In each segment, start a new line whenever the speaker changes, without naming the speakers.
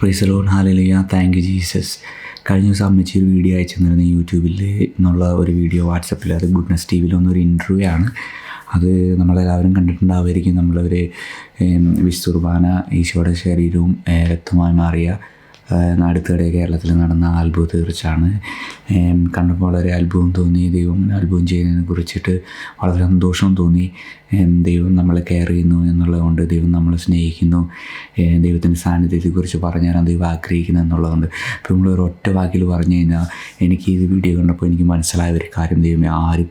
പ്രൈസലോൺ ഹാലലിയ thank you Jesus കഴിഞ്ഞ ദിവസം അമ്മച്ചി ഒരു വീഡിയോ അയച്ചു തന്നിരുന്നു യൂട്യൂബിൽ എന്നുള്ള ഒരു വീഡിയോ വാട്സപ്പിൽ അത് ഗുഡ്നസ് ടി വിയിൽ വന്നൊരു ഇന്റർവ്യൂ ആണ്. അത് നമ്മളെല്ലാവരും കണ്ടിട്ടുണ്ടാവുമായിരിക്കും. നമ്മളൊരു വിശുർബാന ഈശോയുടെ ശരീരവും രക്തമായി മാറിയ അടുത്തിടെ കേരളത്തിൽ നടന്ന ആൽബം തീർച്ചയാണ്. കണ്ടപ്പോൾ വളരെ അത്ഭുതം തോന്നി ദൈവം അത്ഭുതം ചെയ്യുന്നതിനെ കുറിച്ചിട്ട് വളരെ സന്തോഷം തോന്നി. ദൈവം നമ്മളെ കെയർ ചെയ്യുന്നു എന്നുള്ളതുകൊണ്ട് ദൈവം നമ്മളെ സ്നേഹിക്കുന്നു. ദൈവത്തിന്റെ സാന്നിധ്യത്തെക്കുറിച്ച് പറഞ്ഞു തരാൻ ദൈവം ആഗ്രഹിക്കുന്നു എന്നുള്ളതുകൊണ്ട് ഇപ്പോൾ നമ്മൾ ഒരു ഒറ്റ വാക്കിൽ പറഞ്ഞു കഴിഞ്ഞാൽ എനിക്ക് ഇത് വീഡിയോ കണ്ടപ്പോൾ എനിക്ക് മനസ്സിലായ ഒരു കാര്യം ദൈവമേ ആരും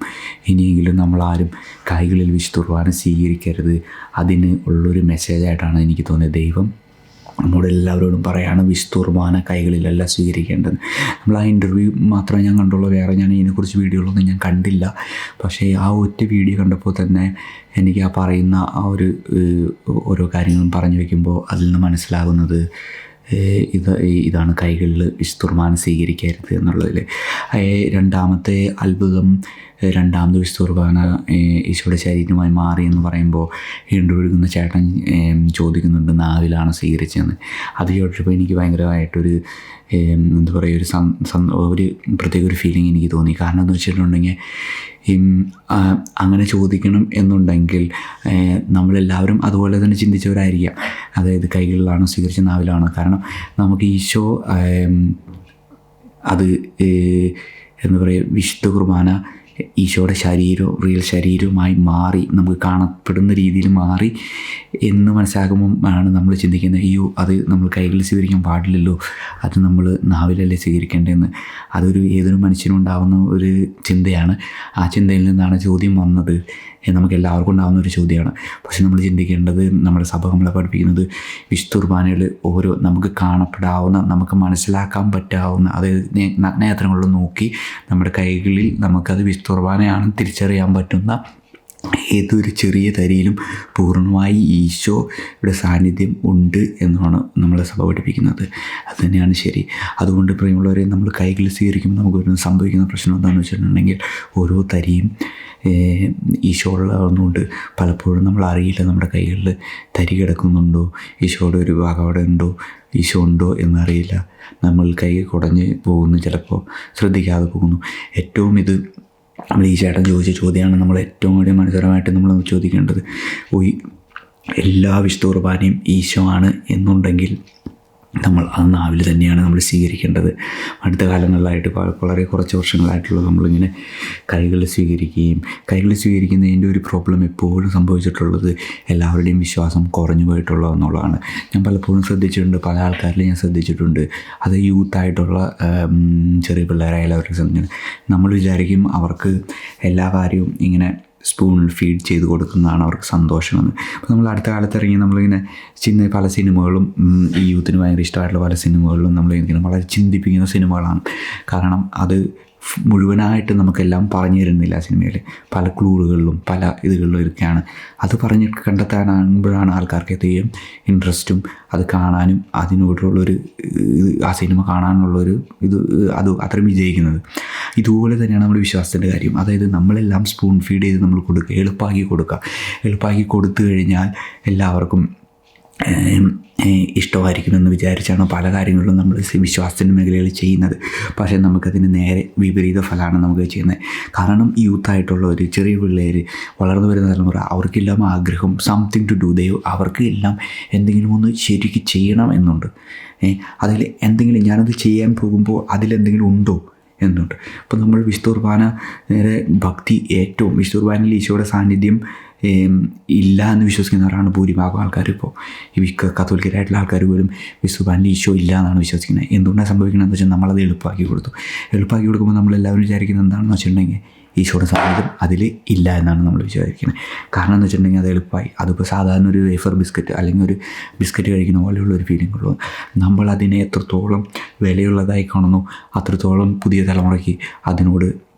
ഇനിയെങ്കിലും നമ്മളാരും കൈകളിൽ കുർബാന സ്വീകരിക്കരുത്. അതിന് ഉള്ളൊരു മെസ്സേജായിട്ടാണ് എനിക്ക് തോന്നിയത്. ദൈവം നമ്മോട് എല്ലാവരോടും പറയാണ് വിസ്തുർമാന കൈകളിലല്ല സ്വീകരിക്കേണ്ടത്. നമ്മൾ ആ ഇന്റർവ്യൂ മാത്രമേ ഞാൻ കണ്ടുള്ളൂ. വേറെ ഞാൻ ഇതിനെക്കുറിച്ച് വീഡിയോകളൊന്നും ഞാൻ കണ്ടില്ല. പക്ഷേ ആ ഒറ്റ വീഡിയോ കണ്ടപ്പോൾ തന്നെ എനിക്ക് ആ പറയുന്ന ആ ഒരു ഓരോ കാര്യങ്ങളും പറഞ്ഞു വയ്ക്കുമ്പോൾ അതിൽ നിന്ന് മനസ്സിലാകുന്നത് ഇത് ഇതാണ് കൈകളിൽ വിസ്തുർബാന സ്വീകരിക്കരുത് എന്നുള്ളതിൽ. രണ്ടാമത്തെ അത്ഭുതം രണ്ടാമത് വിശുദ്ധുർബാന ഈശോയുടെ ശരീരമായി മാറി എന്ന് പറയുമ്പോൾ ഇണ്ടൊഴുകുന്ന ചേട്ടൻ ചോദിക്കുന്നുണ്ട് നാവിലാണ് സ്വീകരിച്ചതെന്ന്? അത് കേട്ടപ്പോൾ എനിക്ക് ഭയങ്കരമായിട്ടൊരു എന്താ പറയുക ഒരു ഒരു പ്രത്യേക ഒരു ഫീലിംഗ് എനിക്ക് തോന്നി. കാരണം എന്ന് വെച്ചിട്ടുണ്ടെങ്കിൽ അങ്ങനെ ചോദിക്കണം എന്നുണ്ടെങ്കിൽ നമ്മളെല്ലാവരും അതുപോലെ തന്നെ ചിന്തിച്ചവരായിരിക്കാം. അതായത് കൈകളിലാണോ സ്വീകരിച്ച നാവിലാണോ. കാരണം നമുക്ക് ഈശോ അത് എന്താ പറയുക വിശുദ്ധ കുർബാന ഈശോയുടെ ശരീരവും റിയൽ ശരീരവുമായി മാറി നമുക്ക് കാണപ്പെടുന്ന രീതിയിൽ മാറി എന്ന് മനസ്സിലാക്കുമ്പം ആണ് നമ്മൾ ചിന്തിക്കുന്നത് അയ്യോ അത് നമ്മൾ കൈകളിൽ സ്വീകരിക്കാൻ പാടില്ലല്ലോ അത് നമ്മൾ നാവിലല്ലേ സ്വീകരിക്കേണ്ടതെന്ന്. അതൊരു ഏതൊരു മനുഷ്യനും ഉണ്ടാകുന്ന ഒരു ചിന്തയാണ്. ആ ചിന്തയിൽ നിന്നാണ് ചോദ്യം വന്നത് നമുക്ക് എല്ലാവർക്കും ഉണ്ടാകുന്ന ഒരു ചോദ്യമാണ്. പക്ഷേ നമ്മൾ ചിന്തിക്കേണ്ടത് നമ്മുടെ സഭ നമ്മളെ പഠിപ്പിക്കുന്നത് വിശുദ്ധ ഓരോ നമുക്ക് കാണപ്പെടാവുന്ന നമുക്ക് മനസ്സിലാക്കാൻ പറ്റാവുന്ന അതായത് നഗ്നയാത്രങ്ങളിൽ നോക്കി നമ്മുടെ കൈകളിൽ നമുക്കത് വിശുദ്ധ തിരിച്ചറിയാൻ പറ്റുന്ന ഏതൊരു ചെറിയ തരിയിലും പൂർണമായി ഈശോയുടെ സാന്നിധ്യം ഉണ്ട് എന്നാണ് നമ്മളെ സഭ പഠിപ്പിക്കുന്നത്. അത് തന്നെയാണ് ശരി. അതുകൊണ്ട് പ്രിയമുള്ളവരെ നമ്മൾ കൈകൾ സ്വീകരിക്കുമ്പോൾ നമുക്ക് വരുന്ന സംഭവിക്കുന്ന പ്രശ്നം എന്താണെന്ന് വെച്ചിട്ടുണ്ടെങ്കിൽ ഓരോ തരിയും ഈശോയുള്ളതുകൊണ്ട് ഈശോ പലപ്പോഴും നമ്മൾ അറിയില്ല നമ്മുടെ കൈകളിൽ തരി കിടക്കുന്നുണ്ടോ ഈശോയുടെ ഒരു ഭാഗം അവിടെ ഉണ്ടോ ഈശോ ഉണ്ടോ എന്നറിയില്ല. നമ്മൾ കൈ കുടഞ്ഞ് പോകുന്നു ചിലപ്പോൾ ശ്രദ്ധിക്കാതെ പോകുന്നു. ഏറ്റവും ഇത് നമ്മൾ ഈ ചേട്ടൻ ചോദിച്ച ചോദ്യമാണ് നമ്മൾ ഏറ്റവും കൂടി മനോഹരമായിട്ട് നമ്മൾ ചോദിക്കേണ്ടത്. ഈ എല്ലാ വിശുദ്ധ കുർബാനയും ഈശോ ആണ് എന്നുണ്ടെങ്കിൽ നമ്മൾ ആ നാവിൽ തന്നെയാണ് നമ്മൾ സ്വീകരിക്കേണ്ടത്. അടുത്ത കാലങ്ങളിലായിട്ട് വളരെ കുറച്ച് വർഷങ്ങളായിട്ടുള്ള നമ്മളിങ്ങനെ കൈകൾ സ്വീകരിക്കുകയും കൈകൾ സ്വീകരിക്കുന്നതിന്റെ ഒരു പ്രോബ്ലം എപ്പോഴും സംഭവിച്ചിട്ടുള്ളത് എല്ലാവരുടെയും വിശ്വാസം കുറഞ്ഞു പോയിട്ടുള്ളത് എന്നുള്ളതാണ് ഞാൻ പലപ്പോഴും ശ്രദ്ധിച്ചിട്ടുണ്ട് പല ആൾക്കാരിലും ഞാൻ ശ്രദ്ധിച്ചിട്ടുണ്ട്. അത് യൂത്തായിട്ടുള്ള ചെറിയ പിള്ളേരായാലും അവർക്ക് നമ്മൾ വിചാരിക്കും അവർക്ക് എല്ലാ കാര്യവും ഇങ്ങനെ സ്പൂണിൽ ഫീഡ് ചെയ്ത് കൊടുക്കുന്നതാണ് അവർക്ക് സന്തോഷമെന്ന് അപ്പോൾ നമ്മൾ അടുത്ത കാലത്ത് ഇറങ്ങി നമ്മളിങ്ങനെ ചിന്ന പല സിനിമകളും ഈ യൂത്തിന് ഭയങ്കര ഇഷ്ടമായിട്ടുള്ള പല സിനിമകളിലും നമ്മൾ ഇങ്ങനെ വളരെ ചിന്തിപ്പിക്കുന്ന സിനിമകളാണ്. കാരണം അത് മുഴുവനായിട്ട് നമുക്കെല്ലാം പറഞ്ഞു തരുന്നില്ല ആ സിനിമയിൽ. പല ക്ലൂറുകളിലും പല ഇതികളിലും ഇതൊക്കെയാണ് അത് പറഞ്ഞ് കണ്ടെത്താനാകുമ്പോഴാണ് ആൾക്കാർക്ക് എത്തുകയും ഇൻട്രസ്റ്റും അത് കാണാനും അതിനോടുള്ളൊരു ആ സിനിമ കാണാനുള്ളൊരു ഇത് അത് അത്രയും വിജയിക്കുന്നത്. ഇതുപോലെ തന്നെയാണ് നമ്മുടെ വിശ്വാസത്തിന്റെ കാര്യം. അതായത് നമ്മളെല്ലാം സ്പൂൺ ഫീഡ് ചെയ്ത് നമ്മൾ കൊടുക്കുക എളുപ്പമാക്കി കൊടുക്കുക. എളുപ്പമാക്കി കൊടുത്തു കഴിഞ്ഞാൽ എല്ലാവർക്കും ഇഷ്ടമായിരിക്കുമെന്ന് വിചാരിച്ചാണ് പല കാര്യങ്ങളിലും നമ്മൾ വിശ്വാസത്തിന്റെ മേഖലയിൽ ചെയ്യുന്നത്. പക്ഷേ നമുക്കതിന് നേരെ വിപരീത ഫലമാണ് നമുക്ക് ചെയ്യുന്നത്. കാരണം യൂത്തായിട്ടുള്ള ഒരു ചെറിയ പിള്ളേർ വളർന്നു വരുന്ന തലമുറ അവർക്കെല്ലാം ആഗ്രഹം സംതിങ് ടു ഡു ദൈവം അവർക്ക് എല്ലാം എന്തെങ്കിലും ഒന്ന് ശരിക്ക് ചെയ്യണം എന്നുണ്ട്. അതിൽ എന്തെങ്കിലും ഞാനത് ചെയ്യാൻ പോകുമ്പോൾ അതിലെന്തെങ്കിലും ഉണ്ടോ? എന്നുണ്ട്. അപ്പോൾ നമ്മൾ വിശുദ്ധ കുർബാന നേരെ ഭക്തി ഏറ്റവും വിശുദ്ധ കുർബാനയിൽ ഈശോയുടെ സാന്നിധ്യം ഇല്ല എന്ന് വിശ്വസിക്കുന്നവരാണ് ഭൂരിഭാഗം ആൾക്കാർ ഇപ്പോൾ ഈ കത്തോലിക്കരായിട്ടുള്ള ആൾക്കാർ പോലും വിശുദ്ധ ഈശോ ഇല്ല എന്നാണ് വിശ്വസിക്കുന്നത് എന്തുകൊണ്ടാണ് സംഭവിക്കണമെന്ന് വെച്ചാൽ നമ്മളത് എളുപ്പമാക്കി കൊടുത്തു. എളുപ്പമാക്കി കൊടുക്കുമ്പോൾ നമ്മളെല്ലാവരും വിചാരിക്കുന്നത് എന്താണെന്ന് വെച്ചിട്ടുണ്ടെങ്കിൽ ഈശോയുടെ സാന്നിധ്യം അതിൽ ഇല്ല എന്നാണ് നമ്മൾ വിചാരിക്കുന്നത്. കാരണം എന്ന് വെച്ചിട്ടുണ്ടെങ്കിൽ അത് എളുപ്പമായി. അതിപ്പോൾ സാധാരണ ഒരു വേഫർ ബിസ്ക്കറ്റ് അല്ലെങ്കിൽ ഒരു ബിസ്ക്കറ്റ് കഴിക്കുന്ന പോലെയുള്ള ഒരു ഫീലിംഗ് ഉള്ളൂ. നമ്മൾ അതിനെ എത്രത്തോളം വിലയുള്ളതായി കാണുന്നു അത്രത്തോളം പുതിയ തലമുറയ്ക്ക് അതിനോട്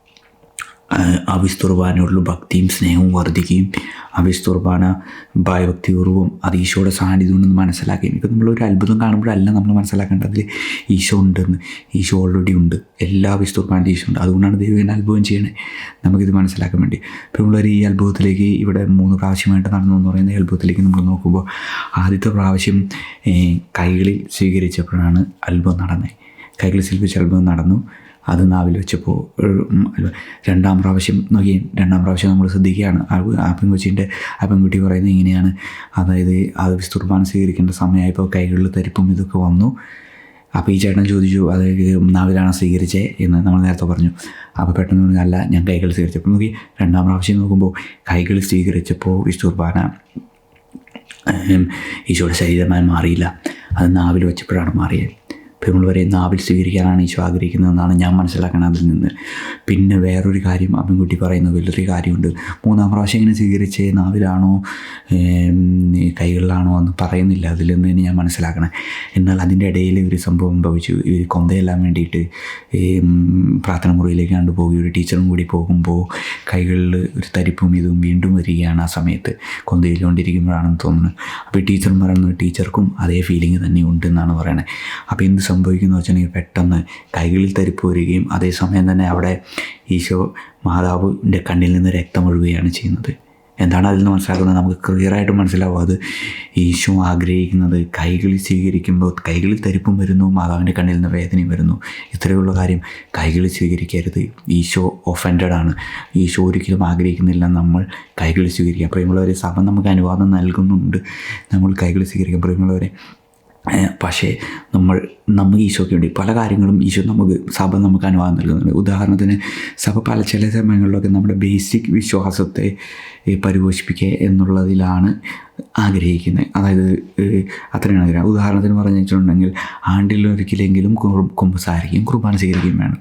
ആ വിസ്തുർബാനോടുള്ള ഭക്തിയും സ്നേഹവും വർദ്ധിക്കുകയും അവിസ്തുർബാന വിസ്തുർബാന ഭയഭക്തിപൂർവം അത് ഈശോയുടെ സാന്നിധ്യം ഉണ്ടെന്ന് മനസ്സിലാക്കുകയും ഇപ്പം നമ്മളൊരു അത്ഭുതം കാണുമ്പോഴല്ല നമ്മൾ മനസ്സിലാക്കേണ്ടത് ഈശോ ഉണ്ടെന്ന്. ഈശോ ഓൾറെഡി ഉണ്ട്. എല്ലാ വിസ്തുർബാന്റെ ഈശോ ഉണ്ട്. അതുകൊണ്ടാണ് ദൈവം അത്ഭുതം ചെയ്യണേ. നമുക്കിത് മനസ്സിലാക്കാൻ വേണ്ടി. ഇപ്പോൾ നമ്മളൊരു ഈ അത്ഭുതത്തിലേക്ക് ഇവിടെ മൂന്ന് പ്രാവശ്യമായിട്ട് നടന്നു എന്ന് പറയുന്ന അത്ഭുതത്തിലേക്ക് നമ്മൾ നോക്കുമ്പോൾ ആദ്യത്തെ പ്രാവശ്യം കൈകളിൽ സ്വീകരിച്ചപ്പോഴാണ് അത്ഭുതം നടന്നത് കൈകളിൽ സ്വീകരിച്ച അത്ഭുതം നടന്നു. അത് നാവിൽ വെച്ചപ്പോൾ രണ്ടാം പ്രാവശ്യം നോക്കി രണ്ടാം പ്രാവശ്യം നമ്മൾ ശ്രദ്ധിക്കുകയാണ്. ആ പെൺകുച്ചിന്റെ ആ പെൺകുട്ടി പറയുന്നത് ഇങ്ങനെയാണ്. അതായത് അത് വിസ്തുർബാനം സ്വീകരിക്കേണ്ട സമയമായപ്പോൾ കൈകളിൽ തരിപ്പും ഇതൊക്കെ വന്നു. അപ്പോൾ ഈ ചേട്ടൻ ചോദിച്ചു അത് നാവിലാണ് സ്വീകരിച്ചേ? എന്ന് നമ്മൾ നേരത്തെ പറഞ്ഞു. അപ്പോൾ പെട്ടെന്ന് പറഞ്ഞു അല്ല ഞാൻ കൈകൾ സ്വീകരിച്ചപ്പോൾ നോക്കി രണ്ടാം പ്രാവശ്യം നോക്കുമ്പോൾ കൈകൾ സ്വീകരിച്ചപ്പോൾ വിസ്തുർബാന ഈശോയുടെ ശരീരമായി മാറിയില്ല. അത് നാവിൽ വെച്ചപ്പോഴാണ് മാറിയത്. നമ്മൾ വരെ നാവിൽ സ്വീകരിക്കാനാണ് ഈശോ ആഗ്രഹിക്കുന്നതെന്നാണ് ഞാൻ മനസ്സിലാക്കുന്നത് അതിൽ നിന്ന്. പിന്നെ വേറൊരു കാര്യം പെൺകുട്ടി പറയുന്ന വലിയൊരു കാര്യമുണ്ട്. മൂന്നാം പ്രാവശ്യം ഇങ്ങനെ സ്വീകരിച്ച് നാവിലാണോ കൈകളിലാണോ എന്ന് പറയുന്നില്ല. അതിൽ നിന്ന് തന്നെ ഞാൻ മനസ്സിലാക്കണം. എന്നാൽ അതിന്റെ ഇടയിൽ ഒരു സംഭവം ഭവിച്ചു ഈ കൊന്തയെല്ലാം വേണ്ടിയിട്ട് പ്രാർത്ഥന മുറിയിലേക്ക് കണ്ടു പോകുകയും ഒരു ടീച്ചറും കൂടി പോകുമ്പോൾ കൈകളിൽ ഒരു തരിപ്പും ഇതും വീണ്ടും വരികയാണ് ആ സമയത്ത്. കൊന്തയിലുകൊണ്ടിരിക്കുമ്പോഴാണെന്ന് തോന്നുന്നു. അപ്പോൾ ടീച്ചർ പറയുന്നത് ടീച്ചർക്കും അതേ ഫീലിംഗ് തന്നെ ഉണ്ടെന്നാണ് പറയുന്നത് അപ്പോൾ എന്ത് സംഭവിക്കുന്നു വെച്ചിട്ടുണ്ടെങ്കിൽ പെട്ടെന്ന് കൈകളിൽ തരിപ്പ് വരികയും അതേസമയം തന്നെ അവിടെ ഈശോ മാതാവിന്റെ കണ്ണിൽ നിന്ന് രക്തം ഒഴുകുകയാണ് ചെയ്യുന്നത്. എന്താണ് അതിൽ നിന്ന് മനസ്സിലാക്കുന്നത്? നമുക്ക് ക്ലിയറായിട്ട് മനസ്സിലാവും. അത് ഈശോ ആഗ്രഹിക്കുന്നത് കൈകളിൽ സ്വീകരിക്കുമ്പോൾ കൈകളിൽ തരിപ്പും വരുന്നു മാതാവിന്റെ കണ്ണിൽ നിന്ന് വേദനയും വരുന്നു. ഇത്രയുള്ള കാര്യം കൈകളിൽ സ്വീകരിക്കരുത്. ഈശോ ഒഫൻഡഡ് ആണ്. ഈശോ ഒരിക്കലും ആഗ്രഹിക്കുന്നില്ല നമ്മൾ കൈകളിൽ സ്വീകരിക്കാം പ്രിയമുള്ളവരെ സഭ നമുക്ക് അനുവാദം നൽകുന്നുണ്ട്. നമ്മൾ കൈകളിൽ സ്വീകരിക്കാം. പ്രിയമുള്ളവരെ പക്ഷേ നമ്മൾ നമുക്ക് ഈശോയ്ക്ക് വേണ്ടി പല കാര്യങ്ങളും ഈശോ നമുക്ക് സഭ നമുക്ക് അനുവാദം നൽകുന്നുണ്ട്. ഉദാഹരണത്തിന് സഭ പല ചില സമയങ്ങളിലൊക്കെ നമ്മുടെ ബേസിക് വിശ്വാസത്തെ പരിപോഷിപ്പിക്കുക എന്നുള്ളതിലാണ് ആഗ്രഹിക്കുന്നത്. അതായത് അത്രയാണ് ആഗ്രഹം. ഉദാഹരണത്തിന് പറഞ്ഞു വെച്ചിട്ടുണ്ടെങ്കിൽ ആണ്ടിലൊരിക്കലെങ്കിലും കുമ്പസാരിക്കും കുർബാന സ്വീകരിക്കുകയും വേണം.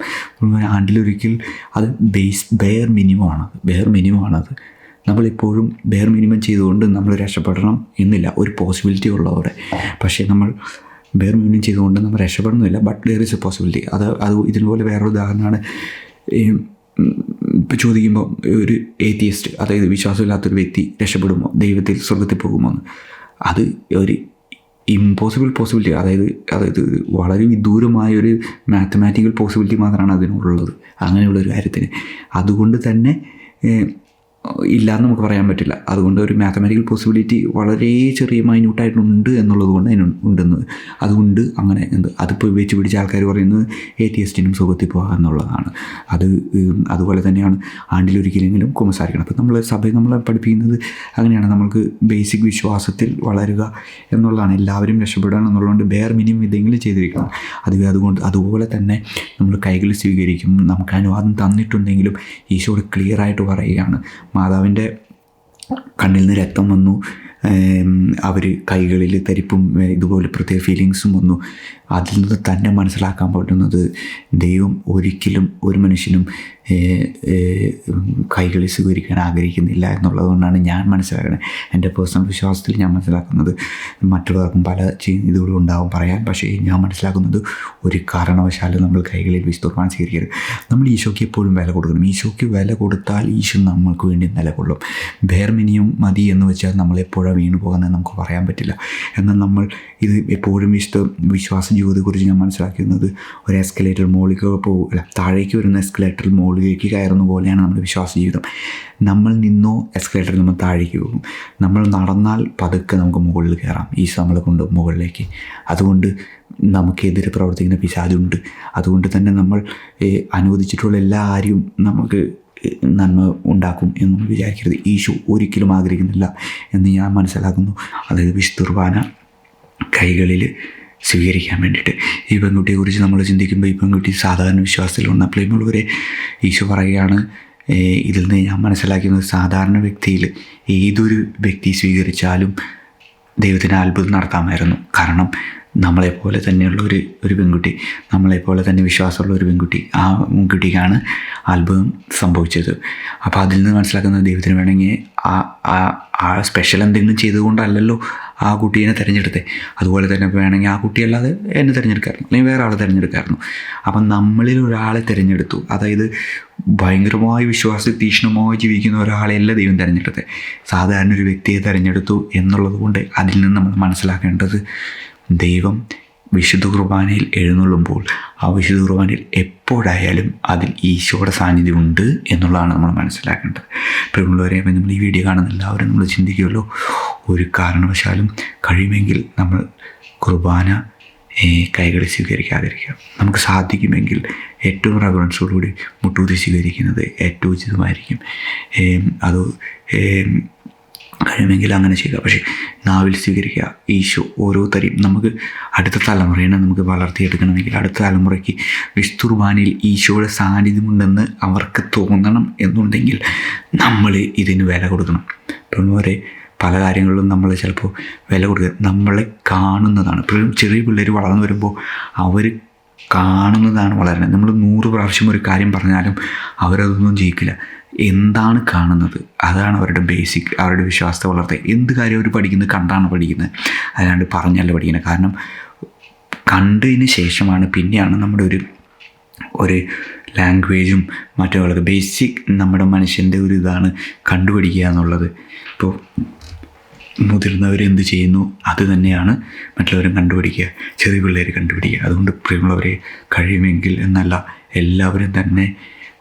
ആണ്ടിലൊരിക്കൽ അത് ബേസ് ബെയർ മിനിമമാണ് ബെയർ മിനിമമാണത് നമ്മളിപ്പോഴും ബെയർ മിനിമം ചെയ്തുകൊണ്ട് നമ്മൾ രക്ഷപ്പെടണം എന്നില്ല. ഒരു പോസിബിലിറ്റി ഉള്ളവരെ. പക്ഷേ നമ്മൾ ബെയർ മിനിമം ചെയ്തുകൊണ്ട് നമ്മൾ രക്ഷപ്പെടുന്നില്ല but there is a possibility അത് അത് ഇതിനുപോലെ വേറൊരു ഉദാഹരണമാണ് ഇപ്പോൾ ചോദിക്കുമ്പോൾ ഒരു ഏത്തിയസ്റ്റ് അതായത് വിശ്വാസമില്ലാത്തൊരു വ്യക്തി രക്ഷപ്പെടുമോ? ദൈവത്തിൽ സ്വർഗത്തിൽ പോകുമോ എന്ന്. അത് ഒരു ഇമ്പോസിബിൾ പോസിബിലിറ്റി അതായത് അതായത് വളരെ വിദൂരമായ ഒരു മാത്തമാറ്റിക്കൽ പോസിബിലിറ്റി മാത്രമാണ് അതിനുള്ളത്. അങ്ങനെയുള്ള ഒരു കാര്യത്തിന്. അതുകൊണ്ട് തന്നെ ഇല്ലയെന്ന് നമുക്ക് പറയാൻ പറ്റില്ല. അതുകൊണ്ട് ഒരു മാത്തമാറ്റിക്കൽ പോസിബിലിറ്റി വളരെ ചെറിയ മൈന്യൂട്ടായിട്ടുണ്ട് എന്നുള്ളത് കൊണ്ട് അതിന് ഉണ്ടെന്ന്. അതുകൊണ്ട് അങ്ങനെ എന്ത് അതിപ്പോൾ വെച്ച് പിടിച്ച ആൾക്കാർ പറയുന്നത് എസ്റ്റിനും സുഖത്തിൽ പോകുക എന്നുള്ളതാണ്. അത് അതുപോലെ തന്നെയാണ് ആണ്ടിലൊരിക്കലെങ്കിലും കുമ്പസാരിക്കണം. അപ്പോൾ നമ്മൾ സഭയിൽ നമ്മളെ പഠിപ്പിക്കുന്നത് അങ്ങനെയാണ്. നമ്മൾക്ക് ബേസിക് വിശ്വാസത്തിൽ വളരുക എന്നുള്ളതാണ്. എല്ലാവരും രക്ഷപ്പെടണം എന്നുള്ളതുകൊണ്ട് ബെയർ മിനിമം ഇതെങ്കിലും ചെയ്തിരിക്കണം. അത് അതുകൊണ്ട് അതുപോലെ തന്നെ നമ്മൾ കൈകൾ സ്വീകരിക്കും. നമുക്ക് അനുവാദം തന്നിട്ടുണ്ടെങ്കിലും ഈശോട് ക്ലിയറായിട്ട് പറയുകയാണ്. മാതാവിന്റെ കണ്ണിൽ നിന്ന് രക്തം വന്നു. അവർ കൈകളിൽ തരിപ്പും ഇതുപോലെ പ്രത്യേക ഫീലിങ്സും വന്നു. അതിൽ നിന്ന് തന്നെ മനസ്സിലാക്കാൻ പറ്റുന്നത് ദൈവം ഒരിക്കലും ഒരു മനുഷ്യനും കൈകളിൽ സ്വീകരിക്കാൻ ആഗ്രഹിക്കുന്നില്ല എന്നുള്ളത് കൊണ്ടാണ് ഞാൻ മനസ്സിലാക്കുന്നത്. എന്റെ പേഴ്സണൽ വിശ്വാസത്തിൽ ഞാൻ മനസ്സിലാക്കുന്നത് മറ്റുള്ളവർക്കും പല ഇതുകളും ഉണ്ടാവും പറയാൻ. പക്ഷേ ഞാൻ മനസ്സിലാക്കുന്നത് ഒരു കാരണവശാലും നമ്മൾ കൈകളിൽ വിശുദ്ധമാണ് സ്വീകരിക്കരുത്. നമ്മൾ ഈശോയ്ക്ക് എപ്പോഴും വില കൊടുക്കണം. ഈശോയ്ക്ക് വില കൊടുത്താൽ ഈശോ നമ്മൾക്ക് വേണ്ടി നിലകൊള്ളും. ബേർ മിനിയും മതി എന്ന് വെച്ചാൽ നമ്മൾ എപ്പോഴാണ് വീണു പോകുന്നത് നമുക്ക് പറയാൻ പറ്റില്ല. എന്നാൽ നമ്മൾ ഇത് എപ്പോഴും വിശുദ്ധ വിശ്വാസ ജീവിതത്തെക്കുറിച്ച് ഞാൻ മനസ്സിലാക്കുന്നത് ഒരു എസ്കലേറ്റർ മുകളിലേക്ക് പോകും താഴേക്ക് വരുന്ന എസ്കലേറ്റർ മുകളിലേക്ക് കയറുന്ന പോലെയാണ് നമ്മുടെ വിശ്വാസ ജീവിതം. നമ്മൾ നിന്നോ എസ്കലേറ്ററിൽ നമ്മൾ താഴേക്ക് പോകും. നമ്മൾ നടന്നാൽ പതുക്കെ നമുക്ക് മുകളിൽ കയറാം. ഈശോ നമ്മളെ കൊണ്ട് മുകളിലേക്ക്. അതുകൊണ്ട് നമുക്കെതിരെ പ്രവർത്തിക്കുന്ന പിശാചുണ്ട്. അതുകൊണ്ട് തന്നെ നമ്മൾ അനുവദിച്ചിട്ടുള്ള എല്ലാ ആരെയും നമുക്ക് നന്മ ഉണ്ടാക്കും എന്ന് വിചാരിക്കരുത്. ഈശോ ഒരിക്കലും ആഗ്രഹിക്കുന്നില്ല എന്ന് ഞാൻ മനസ്സിലാക്കുന്നു. അതായത് വിശുദ്ധുർബാന കൈകളിൽ സ്വീകരിക്കാൻ വേണ്ടിയിട്ട്. ഈ പെൺകുട്ടിയെക്കുറിച്ച് നമ്മൾ ചിന്തിക്കുമ്പോൾ ഈ പെൺകുട്ടി സാധാരണ വിശ്വാസത്തിലുണ്ട് അപ്പോൾ വരെ ഈശോ പറയുകയാണ് ഇതിൽ നിന്ന് ഞാൻ മനസ്സിലാക്കുന്നത് സാധാരണ വ്യക്തിയിൽ ഏതൊരു വ്യക്തി സ്വീകരിച്ചാലും ദൈവത്തിന് അത്ഭുതം നടത്താമായിരുന്നു. കാരണം നമ്മളെപ്പോലെ തന്നെയുള്ള ഒരു ഒരു പെൺകുട്ടി നമ്മളെപ്പോലെ തന്നെ വിശ്വാസമുള്ള ഒരു പെൺകുട്ടി ആ പെൺകുട്ടിക്കാണ് അത്ഭുതം സംഭവിച്ചത്. അപ്പോൾ അതിൽ നിന്ന് മനസ്സിലാക്കുന്ന ദൈവത്തിന് വേണമെങ്കിൽ ആ ആ ആ സ്പെഷ്യൽ എന്തെങ്കിലും ചെയ്തുകൊണ്ടല്ലല്ലോ ആ കുട്ടീനെ തിരഞ്ഞെടുത്തേ. അതുപോലെ തന്നെ വേണമെങ്കിൽ ആ കുട്ടിയല്ലാതെ എന്നെ തിരഞ്ഞെടുക്കായിരുന്നു. അല്ലെങ്കിൽ വേറെ ആളെ തിരഞ്ഞെടുക്കായിരുന്നു. അപ്പം നമ്മളിൽ ഒരാളെ തിരഞ്ഞെടുത്തു. അതായത് ഭയങ്കരമായി വിശ്വാസ തീക്ഷ്ണമായി ജീവിക്കുന്ന ഒരാളെയല്ല ദൈവം തിരഞ്ഞെടുത്തത്. സാധാരണ ഒരു വ്യക്തിയെ തിരഞ്ഞെടുത്തു എന്നുള്ളത് കൊണ്ട് അതിൽ നിന്ന് നമ്മൾ മനസ്സിലാക്കേണ്ടത് ദൈവം വിശുദ്ധ കുർബാനയിൽ എഴുന്നള്ളുമ്പോൾ ആ വിശുദ്ധ കുർബാനയിൽ എപ്പോഴായാലും അതിൽ ഈശോയുടെ സാന്നിധ്യം ഉണ്ട് എന്നുള്ളതാണ് നമ്മൾ മനസ്സിലാക്കേണ്ടത്. പ്രിയമുള്ളവരെ നമ്മൾ ഈ വീഡിയോ കാണുന്ന എല്ലാവരും നമ്മൾ ചിന്തിക്കുമല്ലോ ഒരു കാരണവശാലും കഴിയുമെങ്കിൽ നമ്മൾ കുർബാന കൈകളിൽ സ്വീകരിക്കാതിരിക്കുക നമുക്ക് സാധിക്കുമെങ്കിൽ ഏറ്റവും റെഫറൻസോടുകൂടി മുട്ടൂതി സ്വീകരിക്കുന്നത് ഏറ്റവും ഉചിതമായിരിക്കും. അത് കഴിയുമെങ്കിൽ അങ്ങനെ ചെയ്യുക. പക്ഷേ നാവിൽ സ്വീകരിക്കുക ഈശോ ഓരോരുത്തരെയും നമുക്ക് അടുത്ത തലമുറയെ നമുക്ക് വളർത്തിയെടുക്കണമെങ്കിൽ അടുത്ത തലമുറയ്ക്ക് വിസ്തുർബാനിൽ ഈശോയുടെ സാന്നിധ്യമുണ്ടെന്ന് അവർക്ക് തോന്നണം എന്നുണ്ടെങ്കിൽ നമ്മൾ ഇതിന് വില കൊടുക്കണം. വരെ പല കാര്യങ്ങളിലും നമ്മൾ ചിലപ്പോൾ വില കൊടുക്കുക. നമ്മളെ കാണുന്നതാണ്. ഇപ്പോഴും ചെറിയ പിള്ളേർ വളർന്നു വരുമ്പോൾ അവർ കാണുന്നതാണ് വളരുന്നത്. നമ്മൾ നൂറ് പ്രാവശ്യം ഒരു കാര്യം പറഞ്ഞാലും അവരതൊന്നും ജയിക്കില്ല. എന്താണ് കാണുന്നത്? അതാണ് അവരുടെ ബേസിക് അവരുടെ വിശ്വാസത്തെ വളർത്തുക എന്ത് കാര്യം അവർ പഠിക്കുന്നത് കണ്ടാണ് പഠിക്കുന്നത്? അല്ലാണ്ട് പറഞ്ഞല്ല പഠിക്കുന്നത്. കാരണം കണ്ടതിന് ശേഷമാണ് പിന്നെയാണ് നമ്മുടെ ഒരു ഒരു ലാംഗ്വേജും മറ്റുള്ളത് ബേസിക് നമ്മുടെ മനുഷ്യന്റെ ഒരു ഇതാണ് കണ്ടുപിടിക്കുക എന്നുള്ളത്. ഇപ്പോൾ മുതിർന്നവർ എന്ത് ചെയ്യുന്നു? അത് തന്നെയാണ് മറ്റുള്ളവരും കണ്ടുപിടിക്കുക. ചെറിയ പിള്ളേർ കണ്ടുപിടിക്കുക. അതുകൊണ്ട് പ്രിയമുള്ളവരെ കഴിയുമെങ്കിൽ എന്നല്ല എല്ലാവരും തന്നെ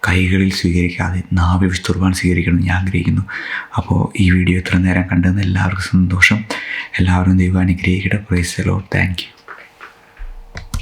കൈകളിൽ സ്വീകരിക്കാതെ നാവി വിസ്തുർബാൻ സ്വീകരിക്കണം ഞാൻ ആഗ്രഹിക്കുന്നു. അപ്പോൾ ഈ വീഡിയോ ഇത്ര നേരം കണ്ടെന്ന് എല്ലാവർക്കും സന്തോഷം. എല്ലാവരും ദൈവം അനുഗ്രഹിക്കട്ടെ. Price law thank you